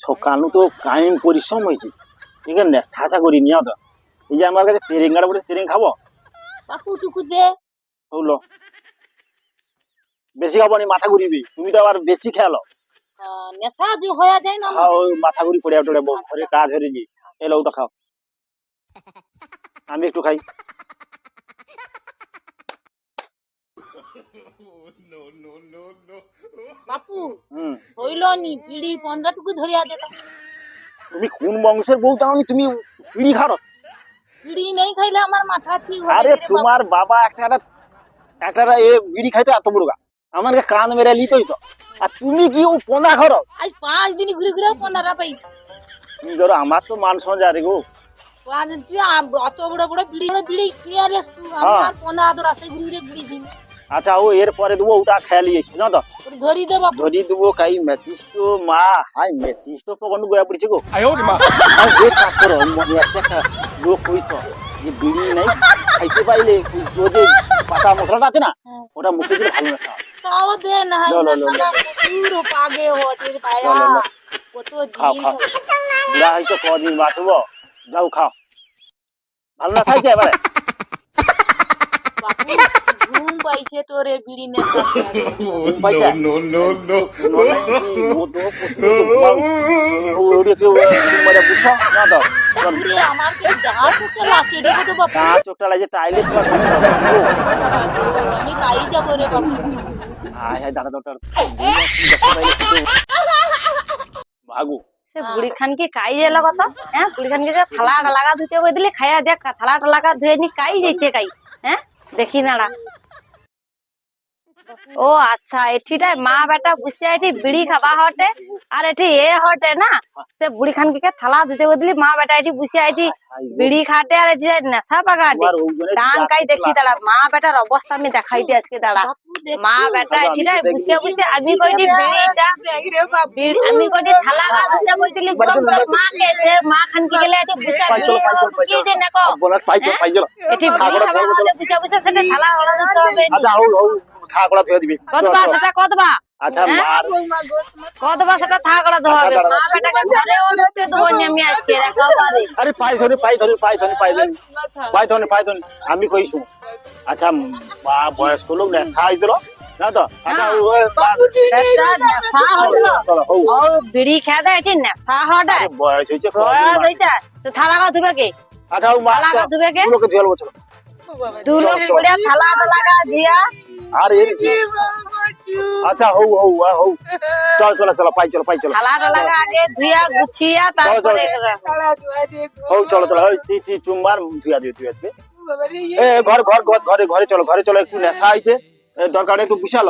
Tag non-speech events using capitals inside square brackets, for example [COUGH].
সকালু তো কাইম পরিশ্রম হয়েছে। ঠিক আছে সাজা করি নিও তো এই যে আমার কাছে তেরেং গাড়া বলে তেরেং খাব? বাপু টুকু দে। হলো বেশি খাব নি মাথা ঘুরিবি। তুমি তো আবার বেশি খেলো। নেশা যে হয়ে যায় না মাথা ঘুরি পড়ে ঘরে কাজ হয়ে জি এলো ওটা খাও। আমি একটু খাই। বাপু হইল নি বিড়ি পনেরো টুকু ধরিয়া দে। তুমি কোন বংশের বউ তাহলে তুমি বিড়ি খাও বিড়ি নেই খাইলে আমার মাথা ঠিক হবে আরে তোমার বাবা একটা একটা এ বিড়ি খাইতো এত বড় গা আমাকে কান মেরে লিতই তো। আর তুমি কি ও পোনা খাও আজ পাঁচ দিন ঘুরে ঘুরে পনেরো পাইছি। কি করো আমার তো মান সঞ্জা রে গো। পাঁচ দিন তুই অত বড় বড় বিড়ি বড় বিড়ি নিয়ে আলিস তুই? আমি হ্যাঁ। আর পনেরো তো রাস্তায় ঘুরে ঘুরে বিড়ি দিন আচ্ছা ও এরপরে দেবো ওটা খেয়ালি না তো? ধরি দেবো কাই মেথিস তো মা হাই মেথিস তো প্রকণ্ড গোয়া পড়েছে গো। মানে বিড়ি খাইতে পাইলে ও যে পাতা মশলাটা আছে না ওটা মুখে দিলে ভালো না খাও খাও। বুড়া হইতো কদিন বাঁচবো যাও খাও। ভালো না খাইছে এবারে? [LAUGHS] রে তো বাপু। তা চোখটা লাগে সে বুড়ি খানকে কাই কত? হ্যাঁ বুড়ি খানকে ধুতে কই দিলি? খাইয়া দেখ থালাটা লাগা ধুয়ে নি কাই যাইছে কাই? হ্যাঁ? দেখি নাড়া ও আচ্ছা এটিটা মা বেটা বুঝছে এটি বিড়ি খাবা হটে আর এটি এ হটে না সে বুড়ি খান কে থালা দিতে বদলি মা বেটা এটি বসে এটি বিড়ি খাটে আর এটি নেশা তোমার ওজনে কাই দেখি দাঁড়া মা বেটার অবস্থা আমি দেখাই দি আজকে দাঁড়া। মা বেটা এঠিটাই বুঝে বুঝে আমি কইটি বিড়িটা বিড়ি- আমি কইটি থালা গা বুঝে কইতিলি মা কে যে মা খানকি গেলে এটি বুঝে কি যে নাকো? বোনাস পাইছো হ্যাঁ? পাইছো এটি বিড়ি খাগড়া বুঝে বুসা সেটা থালা হলা সব। আচ্ছা হউ হউ খাগড়া ধুয়ে দিবি। কতবা সেটা কতবা? আচ্ছা হ্যাঁ? মার কতবা সেটা থাকড়া ধোবে আচ্ছা, মা বেটাকে উঠতে দেবো নি আমি আজকে একেবারে আরে পাই ধরে পাই ধরে পাই ধরে পাই ধরে পাই ধরে পাই ধরে আমি কইছু আচ্ছা মা বয়স্ক লোক নেশা হইছিল না তো? আচ্ছা ও ও, নেশা হউ। ও বিড়ি এটি নেশা হটে। বয়স হইছে বয়স হইতা তো থালা গা ধুবে কে? আচ্ছা ও মা থালা গা ধুবে কে? লোকে জল বছর দু লোক চল, চল। পড়িয়া থালা লাগা দিয়া। আর এই আচ্ছা হউ হউ হউ। চল চল চল পাই চল পাই চল। থালাটা লাগা আগে ধুইয়া গুছিয়া তারপরে হউ চল চল হই তি তি চুম্বার ধুইয়া দিও তুই আসবে এ ঘর ঘর ঘর ঘরে ঘরে চলো ঘরে চলো একটু নেশা আইছে দরকার একটু বিশাল।